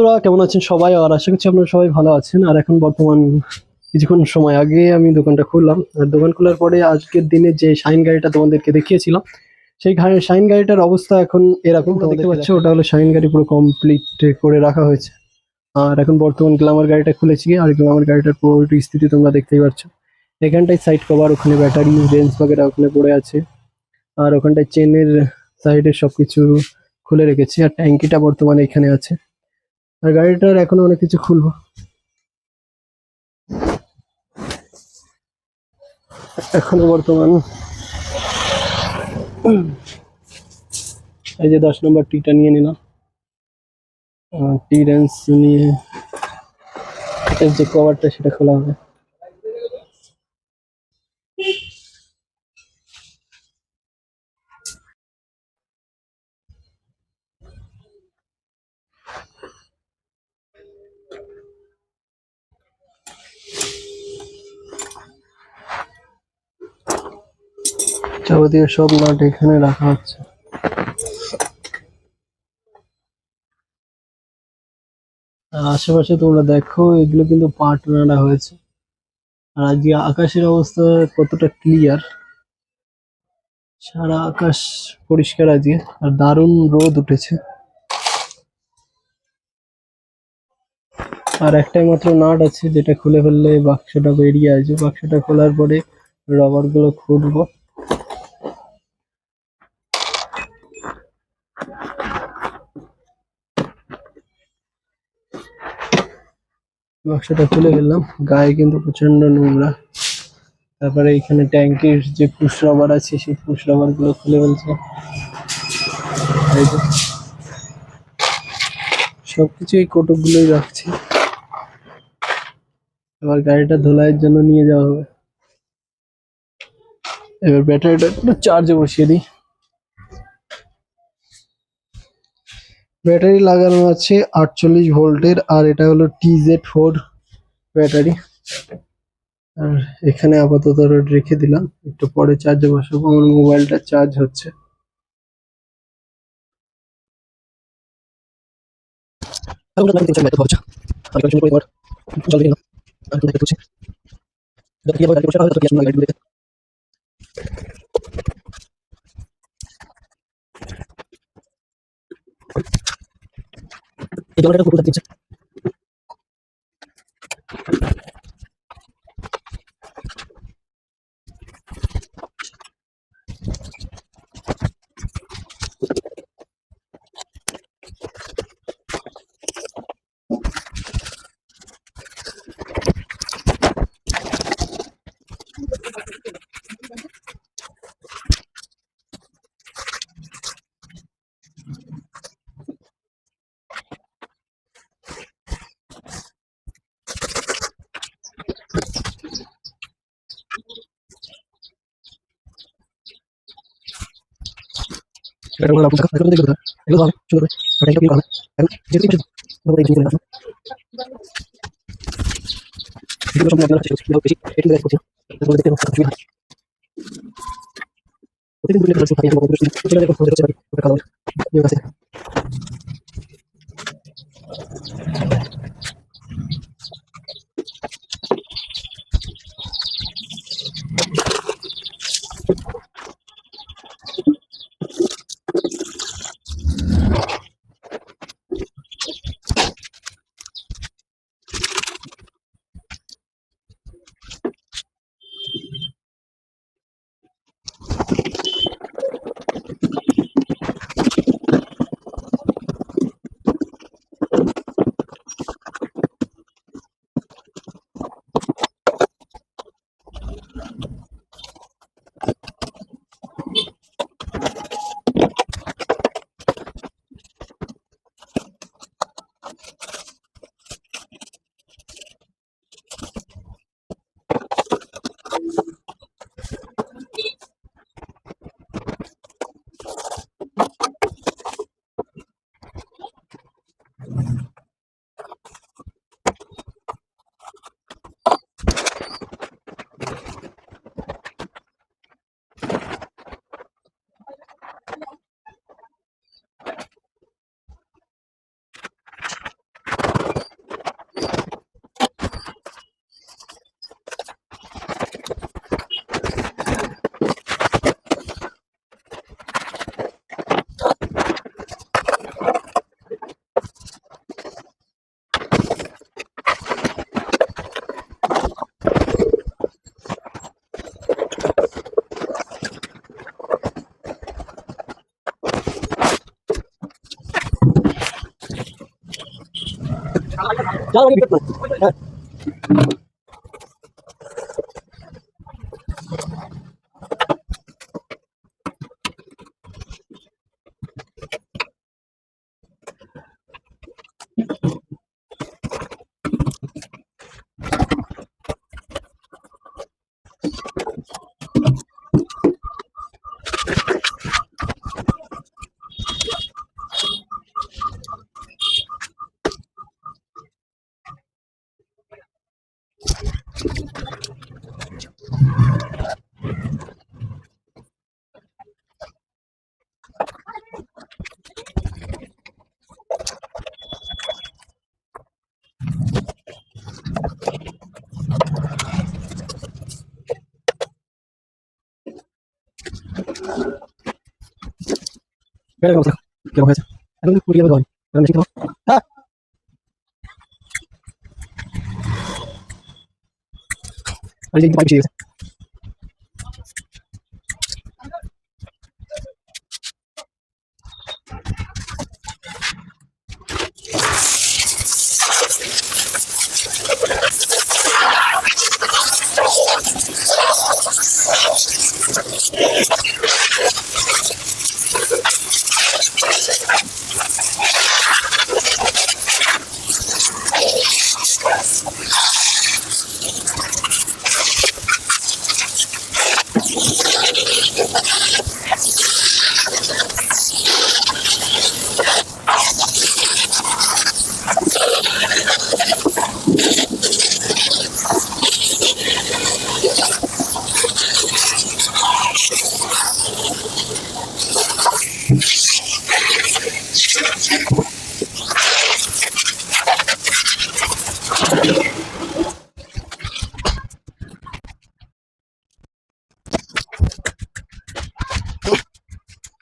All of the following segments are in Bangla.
তোরা কেমন আছেন সবাই? আর আশা করছি আপনারা সবাই ভালো আছেন। আর এখন বর্তমান কিছুক্ষণ সময় আগে আমি দোকানটা খুললাম। আর দোকান খোলার পরে আজকের দিনে যে শাইন গাড়িটা তোমাদেরকে দেখিয়েছিলাম, সেই শাইন গাড়িটার অবস্থা এখন এরকম। দেখতে পাচ্ছ, ওটা হলো শাইন গাড়ি পুরো কমপ্লিট করে রাখা হয়েছে। আর এখন বর্তমান গ্লামার গাড়িটা খুলেছি আর গ্লামার গাড়িটার পুরোটি স্থিতি তোমরা দেখতেই পাচ্ছ। এখানটায় সাইড কভার ওখানে ব্যাটারি রেঞ্জ বাগেরা ওখানে পড়ে আছে। আর ওখানটায় চেনের সাইডে সবকিছু খুলে রেখেছি। আর ট্যাঙ্কিটা বর্তমানে এখানে আছে। আর গাড়িটার এখনও অনেক কিছু খুলবো। এখনও বর্তমান। এই যে দশ নম্বর টিটা নিয়ে নিলাম। টি রেঞ্জ নিয়ে এর যে কভারটা সেটা খোলা হবে। যাবতীয় সব নাট এখানে রাখা হচ্ছে। আশেপাশে তোমরা দেখো, এগুলো কিন্তু পাট নাড়া হয়েছে। আর আজকে আকাশের অবস্থা কতটা ক্লিয়ার সারা আকাশ পরিষ্কার আজকে, আর দারুণ রোদ উঠেছে। আর একটাই মাত্র নাট আছে, যেটা খুলে ফেললে বাক্সটা বেরিয়ে আসবে। বাক্সটা খোলার পরে রবারগুলো খুঁটবো বাক্সটা খুলে গেলাম গায়ে কিন্তু প্রচণ্ড নোংরা। তারপরে এখানে ট্যাঙ্কির যে পুষ রবার আছে, সেই পুষ রবারগুলো খুলে ফেলছে। সবকিছু এই কোটক গুলোই রাখছি। এবার গাড়িটা ধোলাইয়ের জন্য নিয়ে যাওয়া হবে। এবার ব্যাটারিটা একটু চার্জে বসিয়ে দিই। ব্যাটারি লাগানো আছে আটচল্লিশ ভোল্টের, আর এটা হলো টি জেড ফোর ব্যাটারি। আর এখানে আপাতত রেখে দিলাম, একটু পরে চার্জে বসাবো, আমার মোবাইলটা চার্জ হচ্ছে। না que yo lo recuerdo con puta. এটা বলা পুস্তক এগুলো দেখবে এগুলো হবে শুরু করে এটা কি হবে যেটা কিছু বলে দিই না এগুলো সম্পূর্ণ আপনারা চেষ্টা করতে বেশি এটি লাইক করতে তারপরে দেখতে পাচ্ছেন প্রতিদিন বুলেট করতে পারি আমরা করতে এটা দেখো করতে পারি এটা কালো ঠিক আছে কেমন হয়েছে এখন পুরো গেলে গয় এখন বেশি খাও হ্যাঁ আরে এই পাইপ ছিঁড়ে গেছে Sonra bir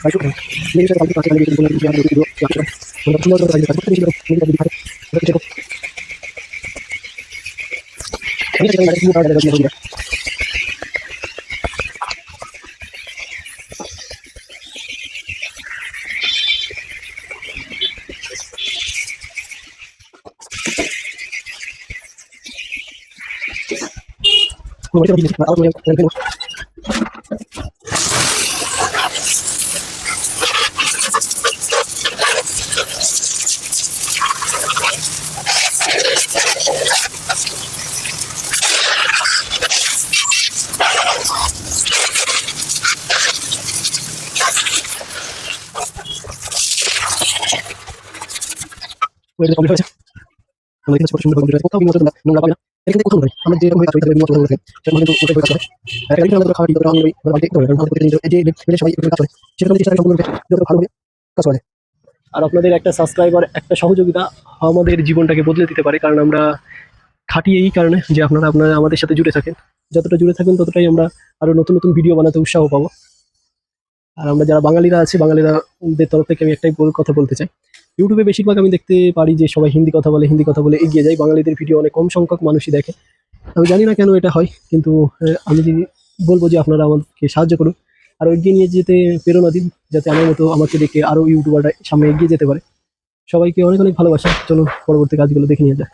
Baik, Ini bisa kita pakai lagi di bulan yang dulu di sini. Ini আর আপনাদের একটা সাবস্ক্রাইবার একটা সহযোগিতা আমাদের জীবনটাকে বদলে দিতে পারে কারণ আমরা খাটি এই কারণে যে আপনারা আপনারা আমাদের সাথে জুড়ে থাকেন যতটা জুড়ে থাকেন ততটাই আমরা আরও নতুন নতুন ভিডিও বানাতে উৎসাহ পাবো আর আমরা যারা বাঙালিরা আছে বাঙালিরাদের তরফ থেকে আমি একটাই কথা বলতে চাই ইউটিউবে বেশিরভাগ আমি দেখতে পারি যে সবাই হিন্দি কথা বলে, হিন্দি কথা বলে এগিয়ে যায়। বাঙালিদের ভিডিও অনেক কম সংখ্যক মানুষই দেখে। আমি জানি না কেন এটা হয়, কিন্তু আমি যদি বলব যে আপনারা আমাকে সাহায্য করুন। আর এগিয়ে নিয়ে যেতে প্রেরণা দিন, যাতে আমার মতো আমাকে দেখে আরও ইউটিউবাররা সামনে এগিয়ে যেতে পারে। সবাইকে অনেক অনেক ভালোবাসা। চলুন পরবর্তী কাজগুলো দেখে নিয়ে যায়